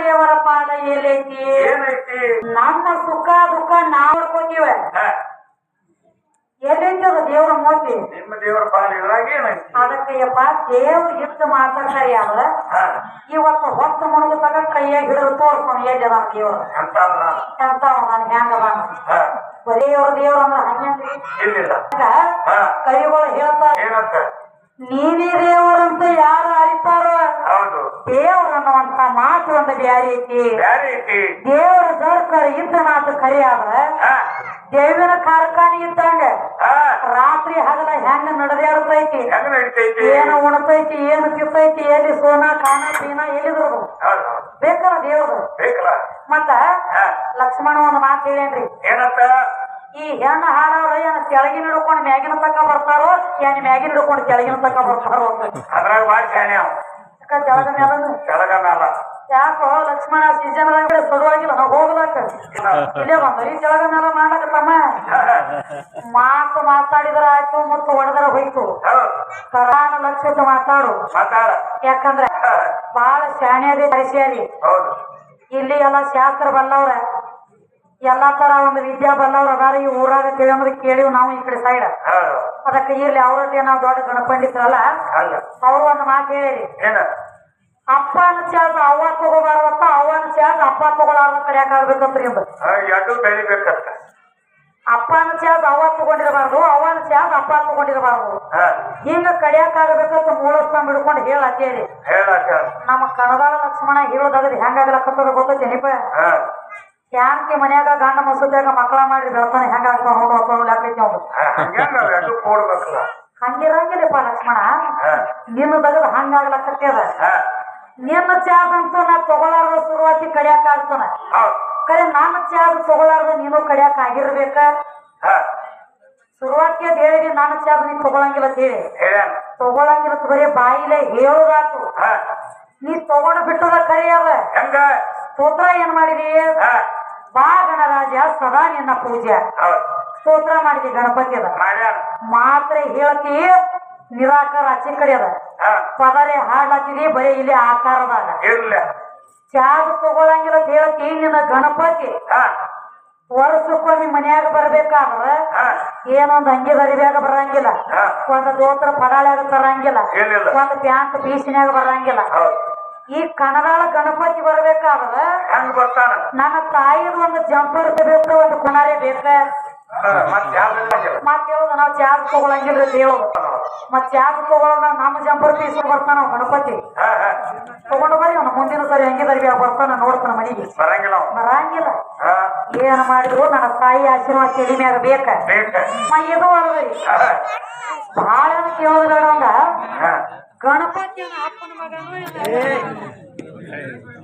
ದೇವರ ಪಾದ ಏನೈತಿ ಏನೈತಿ ನಮ್ಮ ಸುಖ ದುಃಖ ನಾವ್ ನೋಡ್ಕೋತೀವ? ಏನೈತಿ ಅದು ದೇವ್ರ ಮೂರ್ತಿ ನಿಮ್ಮ ದೇವರ ಪಾಲ ಇದ್ರಾಗ ಏನೈತಿ ಅದಕ್ಕೆ ಯಪ್ಪ ದೇವ್ರ ಇಟ್ಟು ಮಾತಾಡ್ತಾರೆ ಹಾ, ಇವತ್ತು ಹೊತ್ತು ಮುಳುಗುತ್ತಾಗ ಕೈಯಾಗ ಹಿಡಿದು ತೋರ್ಸ್ಕೊಂಡು ಎಲ್ಲಿ ಅದಾನ ದೇವ್ರ? ನಾನು ಹ್ಯಾಂಗ ಅದಾನ? ಹಾ, ದೇವ್ರ ದೇವ್ರ ಅಂದ್ರೆ ಹಂಗೇನ್ರಿ? ಇಲ್ಲಿಲ್ಲ. ಹಂಗ ಹಾ, ಕೈಗಳು ಹೇಳ್ತಾರ ಏನಂತ ದೇವರು ದೇವರಂತ ಯಾರು ಅರಿತಾರ? ಹೌದು. ದೇವ್ರ ಅನ್ನುವಂತ ಮಾತು ಒಂದು ಬ್ಯಾರಿ ಐತಿ. ದೇವರ ಸರ್ಕಾರ ಇದ್ದ ಮಾತು ಕರಿಯಾದ ಹಾ, ದೇವಿನ ಕಾರ್ಖಾನೆ ಇದ್ದಂಗ ಹಾ, ರಾತ್ರಿ ಹಗಲ ಹೆಂಗ ನಡೆದಾಡ್ತೈತಿ ಹೆಂಗ್ ನಡಿತೈತಿ? ಏನು ಉಣತೈತಿ ಏನು ತಿತ್ತೈತಿ ಎಲ್ಲಿ ಸೋನಾ ಖಾನ ಪೀನ ಎಲ್ಲಿದ್ರು ಹೌದು. ಬೇಕಲ್ಲ ದೇವ್ರು ಬೇಕಲ್ಲ. ಮತ್ತ ಹಾ, ಲಕ್ಷ್ಮಣ ಒಂದು ಮಾತು ಹೇಳೇನ್ರಿ. ಏನಂತ? ಈ ಹೆಣ್ಣು ಹಾಡವ್ರು ಏನ ಕೆಳಗಿನ ಹಿಡ್ಕೊಂಡು ಮ್ಯಾಗಿನ ತಕ್ಕ ಬರ್ತಾರೋ ಏನ್ ಮ್ಯಾಗಿನ ಹಿಡ್ಕೊಂಡು ಕೆಳಗಿನ ತಕ್ಕ ಬರ್ತಾರೋ ಅಂತ. ಅದ್ರಾಗ ಬಾಳ್ ಶಾಣೆ ಅವ. ಅಕ್ಕ ತೆಳಗ ಮ್ಯಾಲ ಕೆಳಗ ಮ್ಯಾಲ. ಯಾಕೋ ಲಕ್ಷ್ಮಣ ಸೀಸನ್ ಸಡುವಾಗಿಲ್ಲ ಹೋಗ್ಲಕ್ಕ. ಹೋಗ್ಲಾಕ ಇಲ್ಲೇ ಬಂದ್ರಿ ಕೆಳಗ ಮ್ಯಾಲ ಮಾಡ್ಲಕತ್ತಮ್ಮ ಮಾತು ಮಾತಾಡಿದ್ರ ಆಯ್ತು ಮತ್ತು ಹೊಡೆದ್ರ ಹೋಯ್ತು. ಹೌದು. ಕರಾನ ಲಕ್ಷ ಮಾತಾಡು. ಮಾತಾಡ. ಯಾಕಂದ್ರ ಬಹಳ ಬಾಳ ಶಾಣ್ಯದಿ ಕರೆಸಿಯಾರಿ ಹೌದು. ಇಲ್ಲಿ ಎಲ್ಲ ಶಾಸ್ತ್ರ ಬಲ್ಲವ್ರ. ಎಲ್ಲಾ ತರ ಒಂದು ವಿದ್ಯಾ ಬಲ್ಲವ್ರ ಅದಾರ ಈ ಊರಾಗ ತಿಳಿಯೋದ್ ಕೇಳಿವ್ ನಾವು ಈ ಕಡೆ ಸೈಡ್ ಅದಕ್ಕೆ ಇರ್ಲಿ ಅವ್ರದ್ದೇ ನಾವು ದೊಡ್ಡ ಗಣಪಂಡಿತರಲ್ಲ? ಅವ್ರು ಒಂದು ಮಾತು ಹೇಳಿ. ಅಪ್ಪ ಅಪ್ಪನ ಚಾರ್ಜ್ ಅವ್ವ ತಗೋಬಾರ್ದಪ್ಪ ಅವ್ವ ಚಾರ್ಜ್ ಅಪ್ಪ ತಗೊಳಾರ್ದ ಕಡಿಯಾಕಾಗ್ಬೇಕಂತ್ರಿ ಅಂತ ಅಪ್ಪ ಎರಡು ಬೆಳಿಬೇಕಂತ. ಅಪ್ಪನ ಚಾರ್ಜ್ ಅವ್ವ ತಗೊಂಡಿರಬಾರ್ದು ಅವ್ವ ಚಾರ್ಜ್ ಅಪ್ಪ ತಗೊಂಡಿರಬಾರ್ದು. ಹಿಂಗ ಕಡಿಯಾಕಾಗಬೇಕಂತ ಮೂಲಸ್ಥಾನ ಹಿಡ್ಕೊಂಡು ಹೇಳ ಕೇಳಿ ನಮ್ಮ ಕಣದಾಳ ಲಕ್ಷ್ಮಣ ಹೇಳೋದಾದ್ರೆ ಹೆಂಗಾಗ್ಲಕ್ಕತ್ತದ ಗೊತ್ತೇನಿಪ್ಪ ಹಾ. ಯಾಂತಿ ಮನ್ಯಾಗ ಗಂಡ ಮಸೂದ್ಯಾಗ ಮಕ್ಕಳ ಮಾಡಿ ಬೆಳ್ತಾನೆ ಹೆಂಗಾಗ್ತಾವ ನೋಡು ಅಂತ ಲೆಕ್ಕೈತಿ ಅವ್ನು ಹಾ, ಹಂಗ್ಯಾಂಗ ನಾವ್ ಎರಡು ಕೂಡ್ಬೇಕಲ್ಲ. ಹಂಗಿರಂಗಿಲ್ಲಪ್ಪ ಲಕ್ಷ್ಮಣ. ನಿನ್ನ ದಗದ ಹಂಗಾಗ್ಲಕ್ಕತ್ತದ ನಿನ್ನ ಚಾದಂತ ಅಂತೂ ನಾ ತಗೊಳಾರ್ದ ಶುರುವಾತಿ ಕಡಿಯಾಕ ಆಗ್ತಾನ ಕರೆ ನನ್ನ ಚಾದ ತಗೊಳಾರ್ದ ನೀನು ಕಡಿಯಾಕ ಆಗಿರ್ಬೇಕ? ಶುರುವಾತಿ ಅಂತ ಹೇಳಿದಿ ನನ್ನ ಚಾದ ನೀ ತಗೊಳಂಗಿಲ್ಲ ಅಂತ ಹೇಳಿ. ತಗೊಳಂಗಿಲ್ಲ ಬರೀ ಬಾಯಿಲೆ ಹೇಳೋದಾತು. ನೀ ತಗೊಂಡ್ ಬಿಟ್ಟದ ಕರೆ ಅದ. ಹೆಂಗ? ಸ್ತೋತ್ರ ಏನ್ ಮಾಡಿದಿ? ಬಾ ಗಣರಾಜ ಸದಾ ನಿನ್ನ ಪೂಜೆ ಸ್ತೋತ್ರ ಮಾಡಿದೆ ಗಣಪತಿ ಅದ. ಮಾತ್ರ ಹೇಳ್ತಿ ನಿರಾಕಾರ ಆಚೆ ಕಡೆ ಅದ. ಪದರೆ ಹಾಡ್ಲತ್ತಿದಿ ಬರೀ ಇಲ್ಲಿ ಆಕಾರದಾಗ. ಚಾರ್ಜ್ ತಗೊಳಂಗಿಲ್ಲ ಅಂತ ಹೇಳ್ತಿ ನಿನ್ನ ಗಣಪತಿ. ವರ್ಷಕ್ಕೊಮ್ಮೆ ಮನ್ಯಾಗ ಬರ್ಬೇಕಾದ್ರ ಏನೊಂದ್ ಅಂಗಿ ದರಿಬ್ಯಾಗ ಬರಂಗಿಲ್ಲ. ಒಂದ್ ದೋತ್ರ ಪಡಾಳ್ಯಾಗ ತರಂಗಿಲ್ಲ. ಒಂದ್ ಪ್ಯಾಂಟ್ ಪೀಸಿನ್ಯಾಗ ಬರಂಗಿಲ್ಲ. ಈ ಕನ್ನಡಾಳ ಗಣಪತಿ ಬರ್ಬೇಕಾದ್ರ ಹೆಂಗ್ ಬರ್ತಾನ ನನ್ನ ತಾಯಿದ ಒಂದು ಜಂಪರ್ ಬೇಕು ಒಂದು ಕುಣಾರೆ ಬೇಕ ಮತ್ ಹೇಳುದು ನಾವ್ ಚಾರ್ಜ್ ತಗೊಳಂಗಿಲ್ಲ ಅಂತ ಹೇಳುದು ಮತ್ ಚಾರ್ಜ್ ತಗೊಳದ ನಮ್ಮ ಜಂಪರ್ ಪೀಸ್ ಬರ್ತಾನ ಗಣಪತಿ. ತಗೊಂಡು ಬರೀ ಅವ್ನ ಮುಂದಿನ ಸರಿ ಹಂಗೆ ದರಿಬ್ಯಾಗ ಬರ್ತಾನ ನೋಡ್ತಾನ ಮನೆಗೆ. ಬರಂಗಿಲ್ಲ ಏನ್ ಮಾಡಿದ್ರು ನನ್ನ ತಾಯಿ ಆಶೀರ್ವಾದ ತಲೆ ಮ್ಯಾಗ ಬೇಕ. ಇದು ಅಲ್ರಿ. ಬಹಳ ಕೇಳೋದ್ ಬೇಡ ಅಂದ ಹಾ ಗಣಪತಿ ಅಪ್ಪನ ಮಗನು